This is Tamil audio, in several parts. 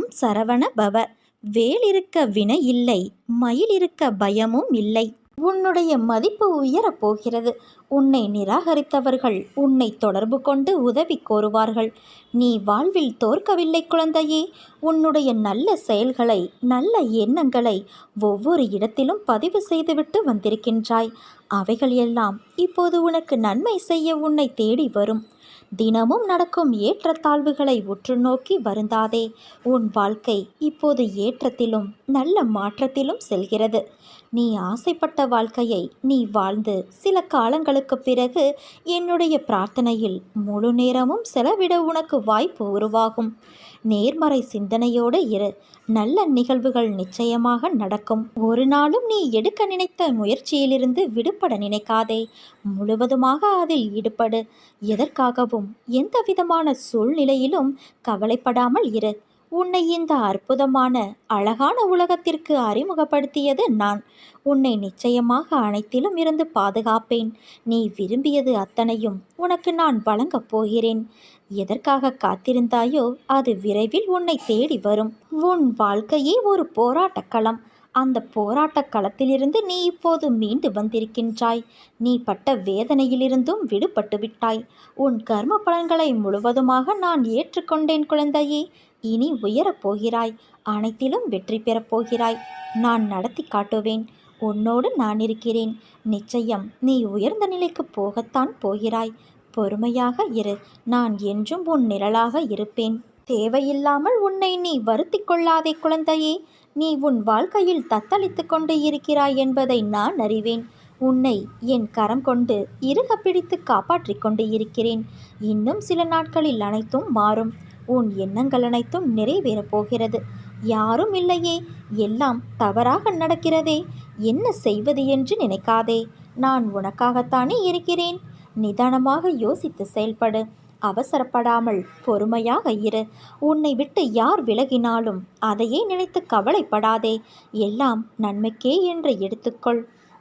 ஓம் சரவண பவ. வேல் இருக்க வினை இல்லை மயில் இருக்க பயமும் இல்லை. உன்னுடைய மதிப்பு உயரப் போகிறது. உன்னை நிராகரித்தவர்கள் உன்னை தொடர்பு கொண்டு உதவி கோருவார்கள். நீ வாழ்வில் தோற்கவில்லை குழந்தையே. உன்னுடைய நல்ல செயல்களை நல்ல எண்ணங்களை ஒவ்வொரு இடத்திலும் பதிவு செய்துவிட்டு வந்திருக்கின்றாய். அவைகள் எல்லாம் இப்போது உனக்கு நன்மை செய்ய உன்னை தேடி வரும். தினமும் நடக்கும் ஏற்றத்தாழ்வுகளை உற்று நோக்கி வருந்தாதே. உன் வாழ்க்கை இப்போது ஏற்றத்திலும் நல்ல மாற்றத்திலும் செல்கிறது. நீ ஆசைப்பட்ட வாழ்க்கையை நீ வாழ்ந்து சில காலங்களுக்கு பிறகு என்னுடைய பிரார்த்தனையில் முழு நேரமும் செலவிட உனக்கு வாய்ப்பு உருவாகும். நேர்மறை சிந்தனையோடு இரு. நல்ல நிகழ்வுகள் நிச்சயமாக நடக்கும். ஒரு நாளும் நீ எடுக்க நினைத்த முயற்சியிலிருந்து விடுபட நினைக்காதே. முழுவதுமாக அதில் ஈடுபடு. எதற்காகவும் எந்த விதமான சூழ்நிலையிலும் கவலைப்படாமல் இரு. உன்னை இந்த அற்புதமான அழகான உலகத்திற்கு அறிமுகப்படுத்தியது நான். உன்னை நிச்சயமாக அனைத்திலும் இருந்து பாதுகாப்பேன். நீ விரும்பியது அத்தனையும் உனக்கு நான் வழங்கப் போகிறேன். எதற்காக காத்திருந்தாயோ அது விரைவில் உன்னை தேடி வரும். உன் வாழ்க்கையே ஒரு போராட்டக் களம் அந்த போராட்டக் களத்திலிருந்து நீ இப்போது மீண்டு வந்திருக்கின்றாய். நீ பட்ட வேதனையிலிருந்தும் விடுபட்டு விட்டாய் உன் கர்ம பலன்களை முழுவதுமாக நான் ஏற்றுக்கொண்டேன் குழந்தையே. இனி உயரப் போகிறாய் அனைத்திலும் வெற்றி பெறப் போகிறாய் நான் நடத்தி காட்டுவேன் உன்னோடு நான் இருக்கிறேன். நிச்சயம் நீ உயர்ந்த நிலைக்கு போகத்தான் போகிறாய். பொறுமையாக இரு நான் என்றும் உன் நிழலாக இருப்பேன். தேவையில்லாமல் உன்னை நீ வருத்தி கொள்ளாதே குழந்தையே. நீ உன் வாழ்க்கையில் தத்தளித்து கொண்டு இருக்கிறாய் என்பதை நான் அறிவேன். உன்னை என் கரம் கொண்டு இறுக பிடித்து காப்பாற்றிக் கொண்டு இருக்கிறேன். இன்னும் சில நாட்களில் அனைத்தும் மாறும். உன் எண்ணங்கள் அனைத்தும் நிறைவேறப் போகிறது. யாரும் இல்லையே எல்லாம் தவறாக நடக்கிறதே. என்ன செய்வது என்று நினைக்காதே. நான் உனக்காகத்தானே இருக்கிறேன். நிதானமாக யோசித்து செயல்படு. அவசரப்படாமல் பொறுமையாக இரு. உன்னை விட்டு யார் விலகினாலும் அதையே நினைத்து கவலைப்படாதே. எல்லாம் நன்மைக்கே என்று எடுத்துக்கொள்.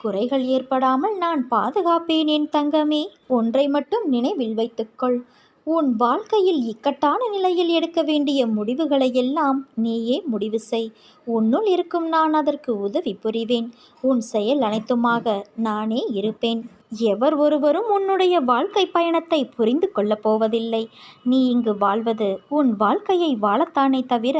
குறைகள் ஏற்படாமல் நான் பாதுகாப்பேன் என் தங்கமே. ஒன்றை மட்டும் நினைவில் வைத்துக்கொள். உன் வாழ்க்கையில் இக்கட்டான நிலையில் எடுக்க வேண்டிய முடிவுகளை எல்லாம் நீயே முடிவு செய். உன்னுள் இருக்கும் நான் அதற்கு உதவி புரிவேன். உன் செயல் அனைத்துமாக நானே இருப்பேன். எவர் ஒருவரும் உன்னுடைய வாழ்க்கை பயணத்தை புரிந்து கொள்ளப் போவதில்லை. நீ இங்கு வாழ்வது உன் வாழ்க்கையை வாழத்தானே தவிர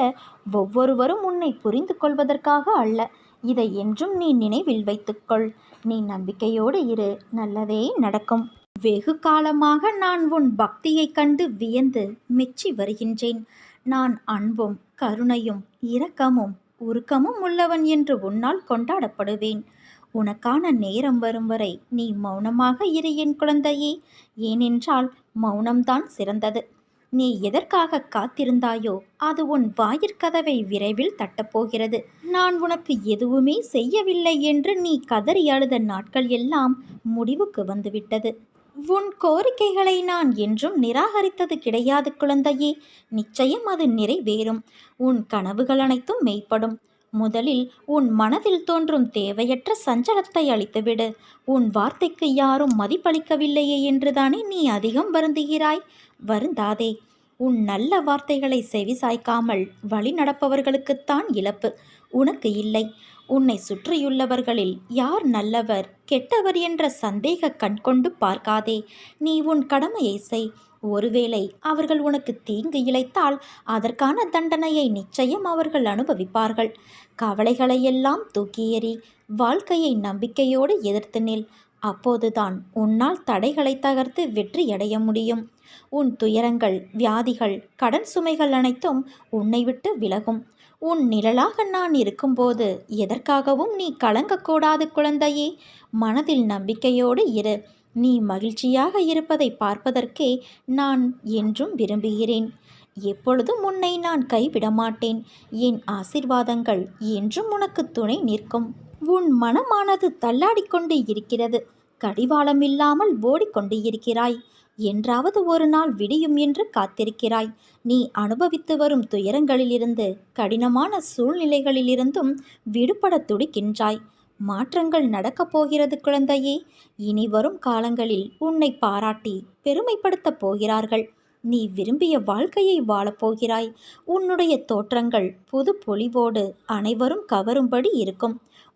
ஒவ்வொருவரும் உன்னை புரிந்து கொள்வதற்காக அல்ல. இதை என்றும் நீ நினைவில் வைத்துக்கொள். நீ நம்பிக்கையோடு இரு நல்லதே நடக்கும். வெகு காலமாக நான் உன் பக்தியைக் கண்டு வியந்து மெச்சி வருகின்றேன். நான் அன்பும் கருணையும் இரக்கமும் உருக்கமும் உள்ளவன் என்று உன்னால் கொண்டாடப்படுவேன். உனக்கான நேரம் வரும் வரை நீ மௌனமாக இரு என் குழந்தையே. ஏனென்றால் மௌனம்தான் சிறந்தது. நீ எதற்காக காத்திருந்தாயோ அது உன் வாயிற்கதவை விரைவில் தட்டப்போகிறது. நான் உனக்கு எதுவுமே செய்யவில்லை என்று நீ கதறி அழுத நாட்கள் எல்லாம் முடிவுக்கு வந்துவிட்டது. உன் கோரிக்கைகளை நான் என்றும் நிராகரித்தது கிடையாது குழந்தையே. நிச்சயம் அது நிறைவேறும். உன் கனவுகள் அனைத்தும் மெய்ப்படும். முதலில் உன் மனதில் தோன்றும் தேவையற்ற சஞ்சலத்தை அளித்துவிடு உன் வார்த்தைக்கு யாரும் மதிப்பளிக்கவில்லையே என்றுதானே நீ அதிகம் வருந்துகிறாய்? வருந்தாதே. உன் நல்ல வார்த்தைகளை செவிசாய்க்காமல் வழி நடப்பவர்களுக்குத்தான் இழப்பு. உனக்கு இல்லை. உன்னை சுற்றியுள்ளவர்களில் யார் நல்லவர் கெட்டவர் என்ற சந்தேக கண் கொண்டு பார்க்காதே. நீ உன் கடமையை செய். ஒருவேளை அவர்கள் உனக்கு தீங்கு இழைத்தால் அதற்கான தண்டனையை நிச்சயம் அவர்கள் அனுபவிப்பார்கள். கவலைகளையெல்லாம் தூக்கி எறி வாழ்க்கையை நம்பிக்கையோடு எதிர்த்து நில். அப்போதுதான் உன்னால் தடைகளை தகர்த்து வெற்றியடைய முடியும். உன் துயரங்கள் வியாதிகள் கடன் சுமைகள் அனைத்தும் உன்னை விட்டு விலகும். உன் நிழலாக நான் இருக்கும்போது எதற்காகவும் நீ கலங்கக்கூடாது குழந்தையே. மனதில் நம்பிக்கையோடு இரு. நீ மகிழ்ச்சியாக இருப்பதை பார்ப்பதற்கே நான் என்றும் விரும்புகிறேன். எப்பொழுதும் உன்னை நான் கைவிட மாட்டேன் என் ஆசிர்வாதங்கள் என்றும் உனக்கு துணை நிற்கும். உன் மனமானது தள்ளாடிக்கொண்டு இருக்கிறது. கடிவாளம் இல்லாமல் ஓடிக்கொண்டு இருக்கிறாய். என்றாவது ஒரு நாள் விடியும் என்று காத்திருக்கிறாய். நீ அனுபவித்து வரும் துயரங்களிலிருந்து கடினமான சூழ்நிலைகளிலிருந்தும் விடுபட துடிக்கின்றாய். மாற்றங்கள் நடக்கப் போகிறது குழந்தையே. இனி வரும் காலங்களில் உன்னை பாராட்டி பெருமைப்படுத்தப் போகிறார்கள். நீ விரும்பிய வாழ்க்கையை வாழப்போகிறாய் உன்னுடைய தோற்றங்கள் புது பொலிவோடு அனைவரும் கவரும்படி இருக்கும்.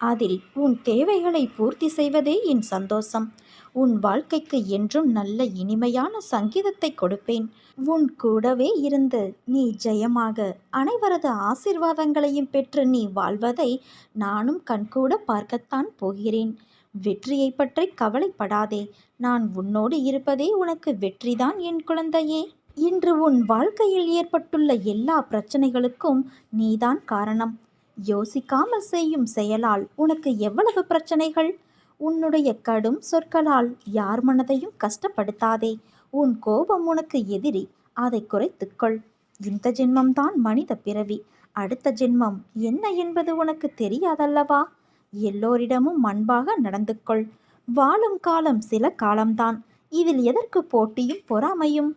அதில் உன் தேவைகளை பூர்த்தி செய்வதே என் சந்தோஷம். உன் வாழ்க்கைக்கு என்றும் நல்ல இனிமையான சங்கீதத்தை கொடுப்பேன். உன் கூடவே இருந்து நீ ஜெயமாக அனைவரது ஆசிர்வாதங்களையும் பெற்று நீ வாழ்வதை நானும் கண்கூட பார்க்கத்தான் போகிறேன். வெற்றியை பற்றி கவலைப்படாதே. நான் உன்னோடு இருப்பதே உனக்கு வெற்றிதான் என் குழந்தையே. இன்று உன் வாழ்க்கையில் ஏற்பட்டுள்ள எல்லா பிரச்சனைகளுக்கும் நீதான் காரணம். யோசிக்காமல் செய்யும் செயலால் உனக்கு எவ்வளவு பிரச்சனைகள்? உன்னுடைய கடும் சொற்களால் யார் மனதையும் கஷ்டப்படுத்தாதே. உன் கோபம் உனக்கு எதிரி அதை குறைத்துக்கொள் இந்த ஜென்மம்தான் மனித பிறவி. அடுத்த ஜென்மம் என்ன என்பது உனக்கு தெரியாதல்லவா? எல்லோரிடமும் அன்பாக நடந்து கொள். வாழும் காலம் சில காலம்தான். இதில் எதற்கு போட்டியும் பொறாமையும்?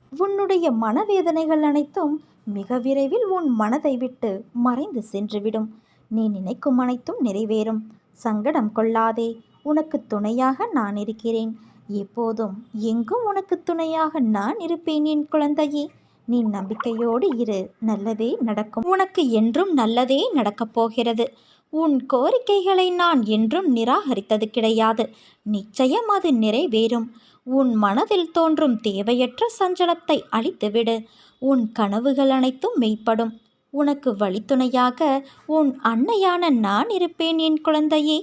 உன்னுடைய மனவேதனைகள் அனைத்தும் மிக விரைவில் உன் மனதை விட்டு மறைந்து சென்றுவிடும். நீ நினைக்கும் அனைத்தும் நிறைவேறும். சங்கடம் கொள்ளாதே. உனக்கு துணையாக நான் இருக்கிறேன். எப்போதும் எங்கும் உனக்கு துணையாக நான் இருப்பேன் என் குழந்தையே. நீ நம்பிக்கையோடு இரு. நல்லதே நடக்கும். உனக்கு என்றும் நல்லதே நடக்கப் போகிறது. உன் கோரிக்கைகளை நான் என்றும் நிராகரித்தது கிடையாது. நிச்சயம் அது நிறைவேறும். உன் மனதில் தோன்றும் தேவையற்ற சஞ்சலத்தை அழித்துவிடு. உன் கனவுகள் அனைத்தும் மெய்ப்படும். உனக்கு வழித்துணையாக உன் அன்னையான நான் இருப்பேன் என் குழந்தையே.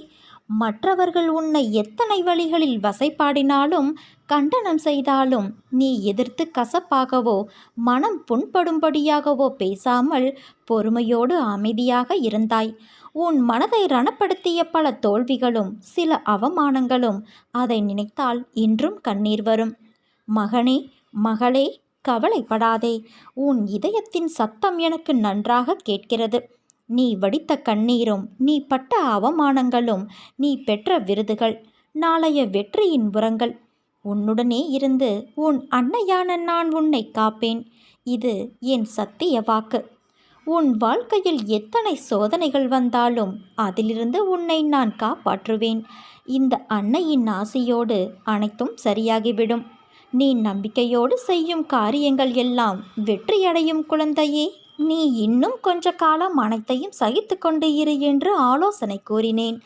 மற்றவர்கள் உன்னை எத்தனை வழிகளில் வசைப்பாடினாலும் கண்டனம் செய்தாலும் நீ எதிர்த்து கசப்பாகவோ மனம் புண்படும்படியாகவோ பேசாமல் பொறுமையோடு அமைதியாக இருந்தாய். உன் மனதை ரணப்படுத்திய பல தோல்விகளும் சில அவமானங்களும் அதை நினைத்தால் இன்றும் கண்ணீர் வரும். மகனே மகளே கவலைப்படாதே. உன் இதயத்தின் சத்தம் எனக்கு நன்றாக கேட்கிறது. நீ வடித்த கண்ணீரும் நீ பட்ட அவமானங்களும் நீ பெற்ற விருதுகள் நாளைய வெற்றியின் உரங்கள். உன்னுடனே இருந்து உன் அன்னையான நான் உன்னை காப்பேன். இது என் சத்திய வாக்கு. உன் வாழ்க்கையில் எத்தனை சோதனைகள் வந்தாலும் அதிலிருந்து உன்னை நான் காப்பாற்றுவேன். இந்த அன்னையின் ஆசையோடு அனைத்தும் சரியாகிவிடும். நீ நம்பிக்கையோடு செய்யும் காரியங்கள் எல்லாம் வெற்றியடையும் குழந்தையே. நீ இன்னும் கொஞ்ச காலம் அனைத்தையும் சகித்து கொண்டு இரு என்று ஆலோசனை கூறினேன்.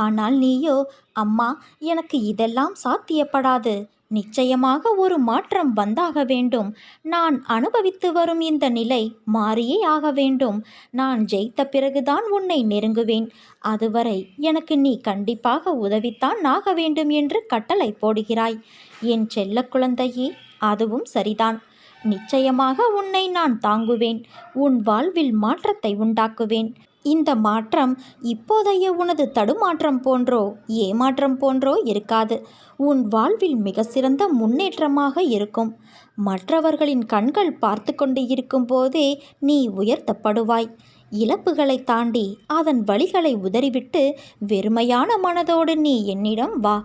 ஆனால் நீயோ அம்மா எனக்கு இதெல்லாம் சாத்தியப்படாது. நிச்சயமாக ஒரு மாற்றம் வந்தாக வேண்டும். நான் அனுபவித்து வரும் இந்த நிலை மாறியே ஆக வேண்டும். நான் ஜெயித்த பிறகுதான் உன்னை நெருங்குவேன். அதுவரை எனக்கு நீ கண்டிப்பாக உதவித்தான் ஆக வேண்டும் என்று கட்டளை போடுகிறாய். என் செல்ல குழந்தையே அதுவும் சரிதான். நிச்சயமாக உன்னை நான் தாங்குவேன். உன் வாழ்வில் மாற்றத்தை உண்டாக்குவேன். இந்த மாற்றம் இப்போதைய உனது தடுமாற்றம் போன்றோ ஏமாற்றம் போன்றோ இருக்காது. உன் வாழ்வில் மிக சிறந்த முன்னேற்றமாக இருக்கும். மற்றவர்களின் கண்கள் பார்த்து கொண்டு இருக்கும் போதே நீ உயர்த்தப்படுவாய். இழப்புகளை தாண்டி அதன் வழிகளை உதறிவிட்டு வெறுமையான மனதோடு நீ என்னிடம் வா.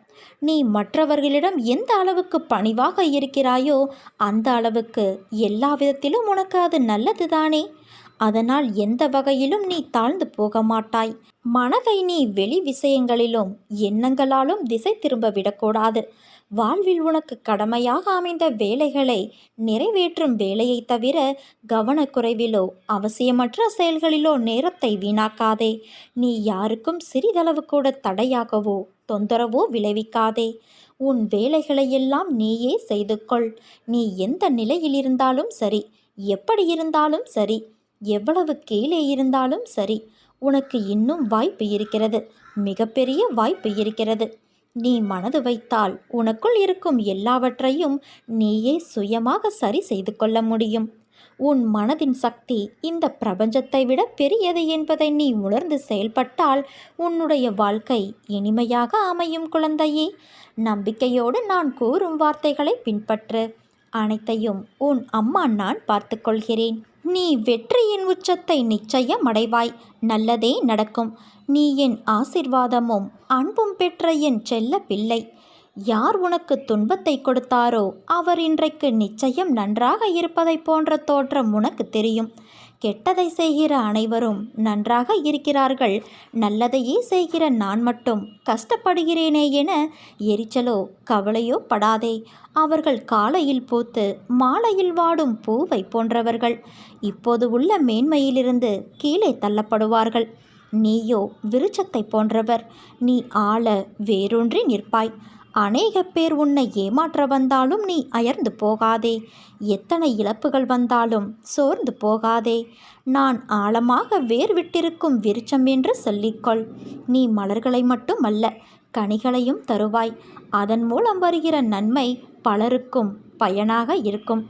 நீ மற்றவர்களிடம் எந்த அளவுக்கு பணிவாக இருக்கிறாயோ அந்த அளவுக்கு எல்லா விதத்திலும் உனக்கு அது நல்லதுதானே. அதனால் எந்த வகையிலும் நீ தாழ்ந்து போக மாட்டாய். மனதை நீ வெளி விஷயங்களிலும் எண்ணங்களாலும் திசை திரும்ப விடக்கூடாது. வாழ்வில் உனக்கு கடமையாக அமைந்த வேலைகளை நிறைவேற்றும் வேலையை தவிர கவனக்குறைவிலோ அவசியமற்ற செயல்களிலோ நேரத்தை வீணாக்காதே. நீ யாருக்கும் சிறிதளவு கூட தடையாகவோ தொந்தரவோ விளைவிக்காதே. உன் வேலைகளையெல்லாம் நீயே செய்து கொள் நீ எந்த நிலையில் இருந்தாலும் சரி எப்படி இருந்தாலும் சரி எவ்வளவு கீழே இருந்தாலும் சரி உனக்கு இன்னும் வாய்ப்பு இருக்கிறது மிகப்பெரிய வாய்ப்பு இருக்கிறது. நீ மனது வைத்தால் உனக்குள் இருக்கும் எல்லாவற்றையும் நீயே சுயமாக சரி செய்து கொள்ள முடியும். உன் மனதின் சக்தி இந்த பிரபஞ்சத்தை விட பெரியது என்பதை நீ உணர்ந்து செயல்பட்டால் உன்னுடைய வாழ்க்கை இனிமையாக அமையும் குழந்தையே. நம்பிக்கையோடு நான் கூறும் வார்த்தைகளை பின்பற்று. அனைத்தையும் உன் அம்மா நான் பார்த்துக்கொள்கிறேன் நீ வெற்றியின் உச்சத்தை நிச்சயம் அடைவாய் நல்லதே நடக்கும். நீ என் ஆசிர்வாதமும் அன்பும் பெற்ற என் செல்ல பிள்ளை. யார் உனக்கு துன்பத்தை கொடுத்தாரோ அவர் இன்றைக்கு நிச்சயம் நன்றாக இருப்பதை போன்ற தோற்றம் உனக்கு தெரியும். கெட்டதை செய்கிற அனைவரும் நன்றாக இருக்கிறார்கள். நல்லதையே செய்கிற நான் மட்டும் கஷ்டப்படுகிறேனே என எரிச்சலோ கவலையோ படாதே. அவர்கள் காலையில் பூத்து மாலையில் வாடும் பூவை போன்றவர்கள். இப்போது உள்ள மேன்மையிலிருந்து கீழே தள்ளப்படுவார்கள். நீயோ விருச்சத்தை போன்றவர். நீ ஆள வேரூன்றி நிற்பாய். அநேக பேர் உன்னை ஏமாற்ற வந்தாலும் நீ அயர்ந்து போகாதே. எத்தனை இழப்புகள் வந்தாலும் சோர்ந்து போகாதே. நான் ஆழமாக வேர் விட்டிருக்கும் விருச்சம் என்று சொல்லிக்கொள். நீ மலர்களை மட்டும் அல்ல கனிகளையும் தருவாய். அதன் மூலம் வருகிற நன்மை பலருக்கும் பயனாக இருக்கும்.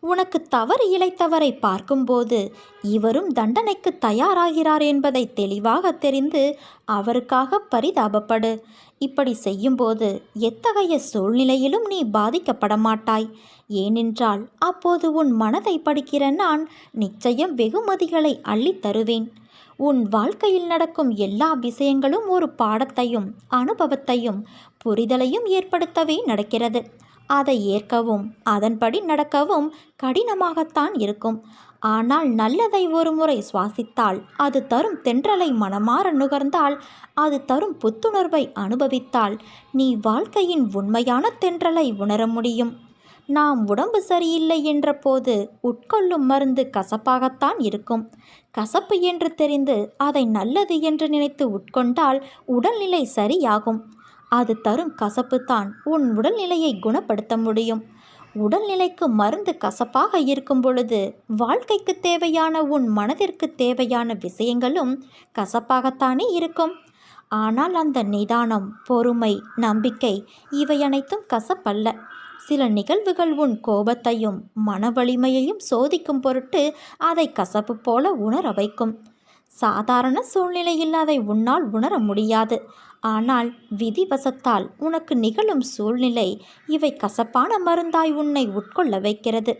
உனக்கு தவறு இழைத்தவரை பார்க்கும்போது இவரும் தண்டனைக்கு தயாராகிறார் என்பதை தெளிவாக தெரிந்து அவருக்காக பரிதாபப்படு. இப்படி செய்யும்போது எத்தகைய சூழ்நிலையிலும் நீ பாதிக்கப்பட மாட்டாய் ஏனென்றால் அப்போது உன் மனதை படிக்கிற நான் நிச்சயம் வெகுமதிகளை அள்ளித் தருவேன். உன் வாழ்க்கையில் நடக்கும் எல்லா விஷயங்களும் ஒரு பாடத்தையும் அனுபவத்தையும் புரிதலையும் ஏற்படுத்தவே நடக்கிறது. அதை ஏற்கவும் அதன்படி நடக்கவும் கடினமாகத்தான் இருக்கும். ஆனால் நல்லதை ஒரு முறை சுவாசித்தால் அது தரும் தென்றலை மனமாற நுகர்ந்தால் அது தரும் புத்துணர்வை அனுபவித்தால் நீ வாழ்க்கையின் உண்மையான தென்றலை உணர முடியும். நாம் உடம்பு சரியில்லை என்ற போது உட்கொள்ளும் மருந்து கசப்பாகத்தான் இருக்கும். கசப்பு என்று தெரிந்து அதை நல்லது என்று நினைத்து உட்கொண்டால் உடல்நிலை சரியாகும். அது தரும் கசப்பு தான் உன் உடல்நிலையை குணப்படுத்த முடியும். உடல்நிலைக்கு மருந்து கசப்பாக இருக்கும் பொழுது வாழ்க்கைக்கு தேவையான உன் மனதிற்கு தேவையான விஷயங்களும் கசப்பாகத்தானே இருக்கும். ஆனால் அந்த நிதானம் பொறுமை நம்பிக்கை இவை அனைத்தும் கசப்பல்ல. சில நிகழ்வுகள் உன் கோபத்தையும் மன வலிமையையும் சோதிக்கும் பொருட்டு அதை கசப்பு போல உணர வைக்கும். சாதாரண சூழ்நிலையில் அதை உன்னால் உணர முடியாது. ஆனால் விதிவசத்தால் உனக்கு நிகழும் சூழ்நிலை இவை கசப்பான மருந்தாய் உன்னை உட்கொள்ள வைக்கிறது.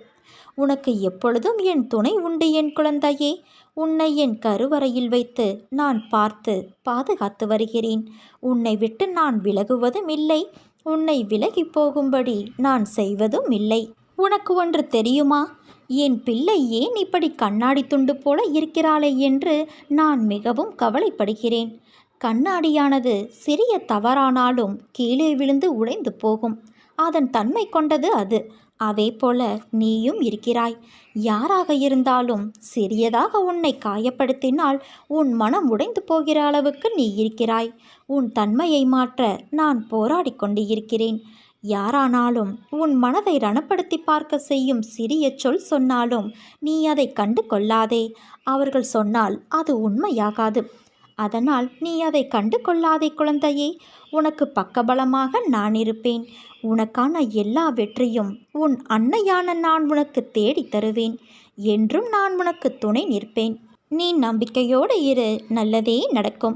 உனக்கு எப்பொழுதும் என் துணை உண்டு என் குழந்தையே. உன்னை என் கருவறையில் வைத்து நான் பார்த்து பாதுகாத்து வருகிறேன். உன்னை விட்டு நான் விலகுவதும் இல்லை. உன்னை விலகி போகும்படி நான் செய்வதும் இல்லை. உனக்கு ஒன்று தெரியுமா? என் பிள்ளை ஏன் இப்படி கண்ணாடி துண்டு போல இருக்கிறாளே என்று நான் மிகவும் கவலைப்படுகிறேன். கண்ணாடியானது சிறிய தவறானாலும் கீழே விழுந்து உடைந்து போகும். அதன் தன்மை கொண்டது அது. அதே போல நீயும் இருக்கிறாய். யாராக இருந்தாலும் சிறியதாக உன்னை காயப்படுத்தினால் உன் மனம் உடைந்து போகிற அளவுக்கு நீ இருக்கிறாய். உன் தன்மையை மாற்ற நான் போராடி கொண்டு இருக்கிறேன் யாரானாலும் உன் மனதை ரணப்படுத்தி பார்க்க செய்யும் சிறிய சொல் சொன்னாலும் நீ அதை கண்டு கொள்ளாதே அவர்கள் சொன்னால் அது உண்மையாகாது. அதனால் நீ அதை கண்டு கொள்ளாதே குழந்தையே. உனக்கு பக்கபலமாக நான் இருப்பேன். உனக்கான எல்லா வெற்றியும் உன் அன்னையான நான் உனக்கு தேடி தருவேன். என்றும் நான் உனக்கு துணை நிற்பேன். நீ நம்பிக்கையோடு இரு. நல்லதே நடக்கும்.